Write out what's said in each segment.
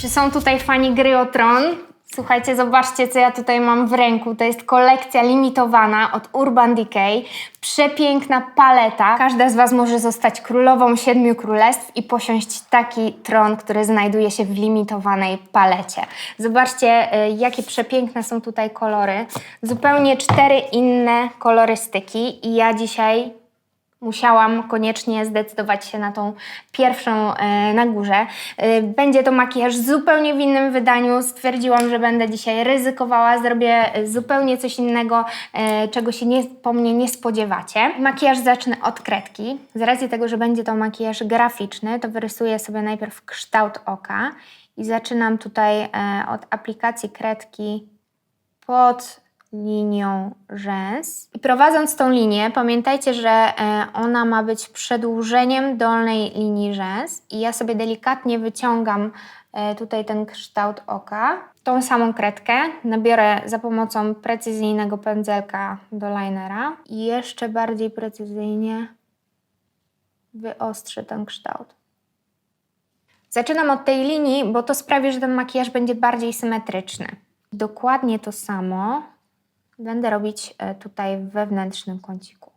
Czy są tutaj fani gry o tron? Słuchajcie, zobaczcie, co ja tutaj mam w ręku. To jest kolekcja limitowana od Urban Decay. Przepiękna paleta. Każda z Was może zostać królową siedmiu królestw i posiąść taki tron, który znajduje się w limitowanej palecie. Zobaczcie, y, jakie przepiękne są tutaj kolory. Zupełnie cztery inne kolorystyki i ja dzisiaj musiałam koniecznie zdecydować się na tą pierwszą e, na górze. E, będzie to makijaż zupełnie w innym wydaniu. Stwierdziłam, że będę dzisiaj ryzykowała, zrobię e, zupełnie coś innego, czego się nie, po mnie nie spodziewacie. Makijaż zacznę od kredki. Z racji tego, że będzie to makijaż graficzny, to wyrysuję sobie najpierw kształt oka i zaczynam tutaj od aplikacji kredki pod linią rzęs. I prowadząc tą linię, pamiętajcie, że e, ona ma być przedłużeniem dolnej linii rzęs i ja sobie delikatnie wyciągam e, tutaj ten kształt oka. Tą samą kredkę nabiorę za pomocą precyzyjnego pędzelka do linera i jeszcze bardziej precyzyjnie wyostrzę ten kształt. Zaczynam od tej linii, bo to sprawi, że ten makijaż będzie bardziej symetryczny. Dokładnie to samo będę robić e, tutaj w wewnętrznym kąciku.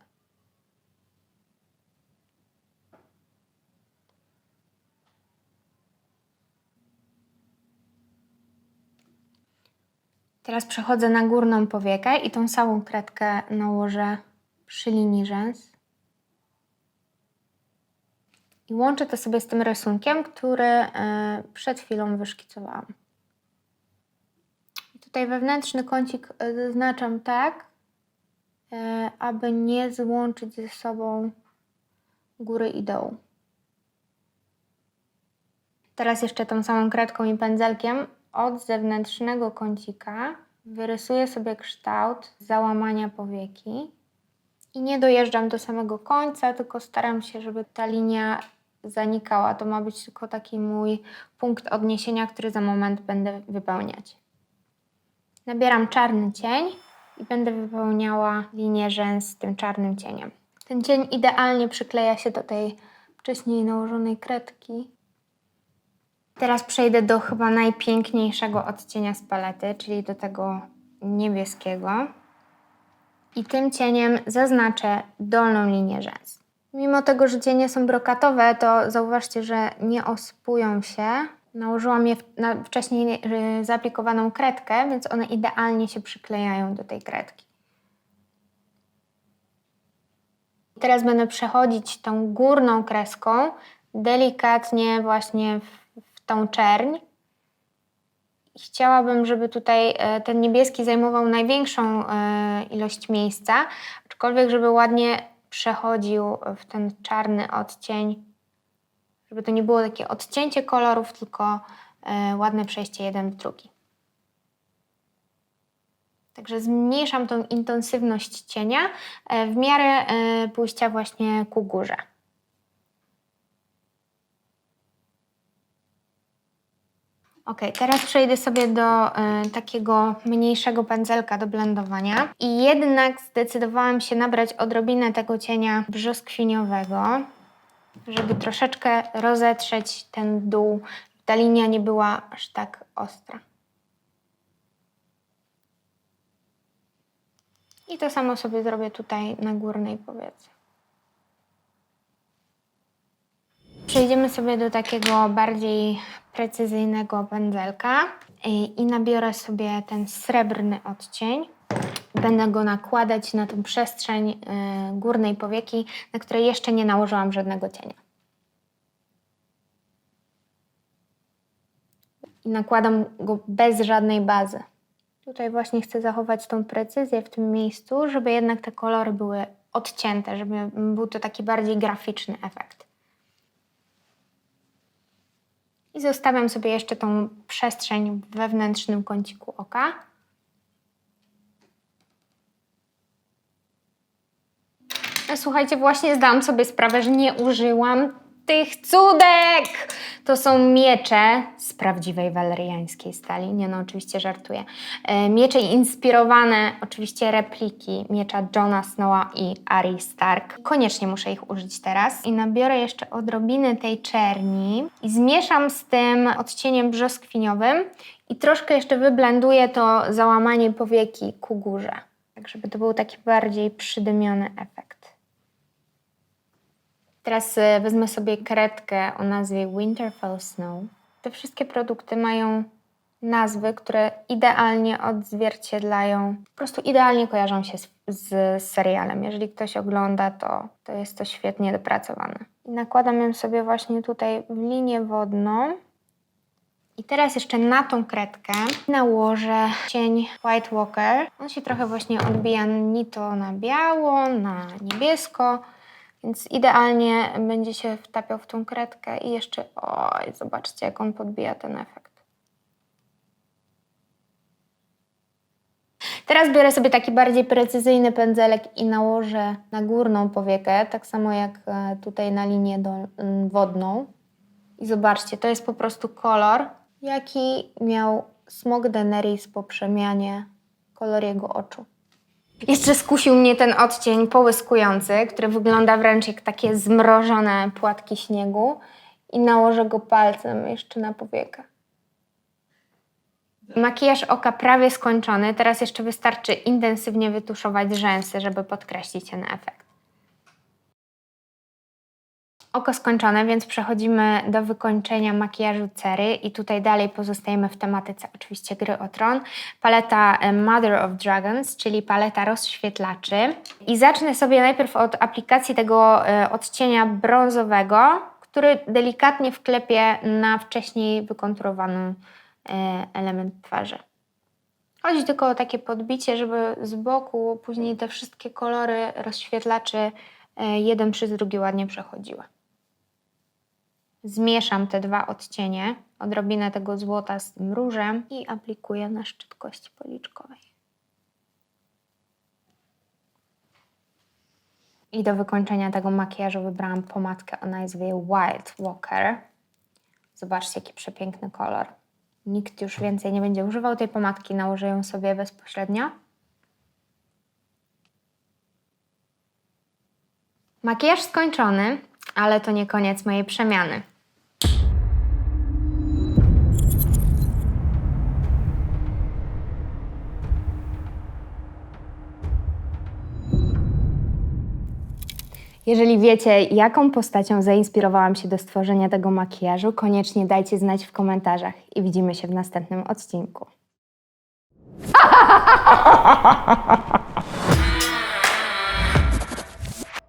Teraz przechodzę na górną powiekę i tą samą kredkę nałożę przy linii rzęs. I łączę to sobie z tym rysunkiem, który e, przed chwilą wyszkicowałam. Tutaj wewnętrzny kącik e, zaznaczam tak, e, aby nie złączyć ze sobą góry i dołu. Teraz jeszcze tą samą kredką i pędzelkiem od zewnętrznego kącika wyrysuję sobie kształt załamania powieki. I nie dojeżdżam do samego końca, tylko staram się, żeby ta linia zanikała. To ma być tylko taki mój punkt odniesienia, który za moment będę wypełniać. Nabieram czarny cień i będę wypełniała linię rzęs tym czarnym cieniem. Ten cień idealnie przykleja się do tej wcześniej nałożonej kredki. Teraz przejdę do chyba najpiękniejszego odcienia z palety, czyli do tego niebieskiego. I tym cieniem zaznaczę dolną linię rzęs. Mimo tego, że cienie są brokatowe, to zauważcie, że nie osypują się. Nałożyłam je na wcześniej y, zaaplikowaną kredkę, więc one idealnie się przyklejają do tej kredki. Teraz będę przechodzić tą górną kreską delikatnie właśnie w, w tą czerń. Chciałabym, żeby tutaj e, ten niebieski zajmował największą e, ilość miejsca, aczkolwiek żeby ładnie przechodził w ten czarny odcień, żeby to nie było takie odcięcie kolorów, tylko e, ładne przejście jeden w drugi. Także zmniejszam tą intensywność cienia e, w miarę e, pójścia właśnie ku górze. Ok, teraz przejdę sobie do e, takiego mniejszego pędzelka do blendowania. I jednak zdecydowałam się nabrać odrobinę tego cienia brzoskwiniowego, żeby troszeczkę rozetrzeć ten dół, ta linia nie była aż tak ostra. I to samo sobie zrobię tutaj na górnej powiece. Przejdziemy sobie do takiego bardziej precyzyjnego pędzelka i, i nabiorę sobie ten srebrny odcień. Będę go nakładać na tą przestrzeń y, górnej powieki, na której jeszcze nie nałożyłam żadnego cienia. I nakładam go bez żadnej bazy. Tutaj właśnie chcę zachować tą precyzję w tym miejscu, żeby jednak te kolory były odcięte, żeby był to taki bardziej graficzny efekt. I zostawiam sobie jeszcze tą przestrzeń w wewnętrznym kąciku oka. Słuchajcie, właśnie zdałam sobie sprawę, że nie użyłam tych cudek! To są miecze z prawdziwej waleriańskiej stali. Nie no, oczywiście żartuję. E, Miecze inspirowane, oczywiście repliki miecza Johna Snowa i Arya Stark. Koniecznie muszę ich użyć teraz. I nabiorę jeszcze odrobiny tej czerni i zmieszam z tym odcieniem brzoskwiniowym i troszkę jeszcze wyblenduję to załamanie powieki ku górze. Tak, żeby to był taki bardziej przydymiony efekt. Teraz e, wezmę sobie kredkę o nazwie Winterfell Snow. Te wszystkie produkty mają nazwy, które idealnie odzwierciedlają, po prostu idealnie kojarzą się z, z serialem. Jeżeli ktoś ogląda, to, to jest to świetnie dopracowane. Nakładam ją sobie właśnie tutaj w linię wodną. I teraz jeszcze na tą kredkę nałożę cień White Walker. On się trochę właśnie odbija ni to na biało, na niebiesko, więc idealnie będzie się wtapiał w tą kredkę i jeszcze, oj, zobaczcie jak on podbija ten efekt. Teraz biorę sobie taki bardziej precyzyjny pędzelek i nałożę na górną powiekę, tak samo jak e, tutaj na linię wodną. I zobaczcie, to jest po prostu kolor, jaki miał smog Daenerys po przemianie kolor jego oczu. Jeszcze skusił mnie ten odcień połyskujący, który wygląda wręcz jak takie zmrożone płatki śniegu i nałożę go palcem jeszcze na powiekę. Makijaż oka prawie skończony, teraz jeszcze wystarczy intensywnie wytuszować rzęsy, żeby podkreślić ten efekt. Oko skończone, więc przechodzimy do wykończenia makijażu cery i tutaj dalej pozostajemy w tematyce oczywiście gry o tron. Paleta e, Mother of Dragons, czyli paleta rozświetlaczy. I zacznę sobie najpierw od aplikacji tego e, odcienia brązowego, który delikatnie wklepię na wcześniej wykonturowany e, element twarzy. Chodzi tylko o takie podbicie, żeby z boku później te wszystkie kolory rozświetlaczy jeden przez drugi ładnie przechodziły. Zmieszam te dwa odcienie, odrobinę tego złota z tym różem i aplikuję na szczyt kości policzkowej. I do wykończenia tego makijażu wybrałam pomadkę o nazwie Wild Walker. Zobaczcie, jaki przepiękny kolor. Nikt już więcej nie będzie używał tej pomadki, nałożę ją sobie bezpośrednio. Makijaż skończony, ale to nie koniec mojej przemiany. Jeżeli wiecie, jaką postacią zainspirowałam się do stworzenia tego makijażu, koniecznie dajcie znać w komentarzach i widzimy się w następnym odcinku.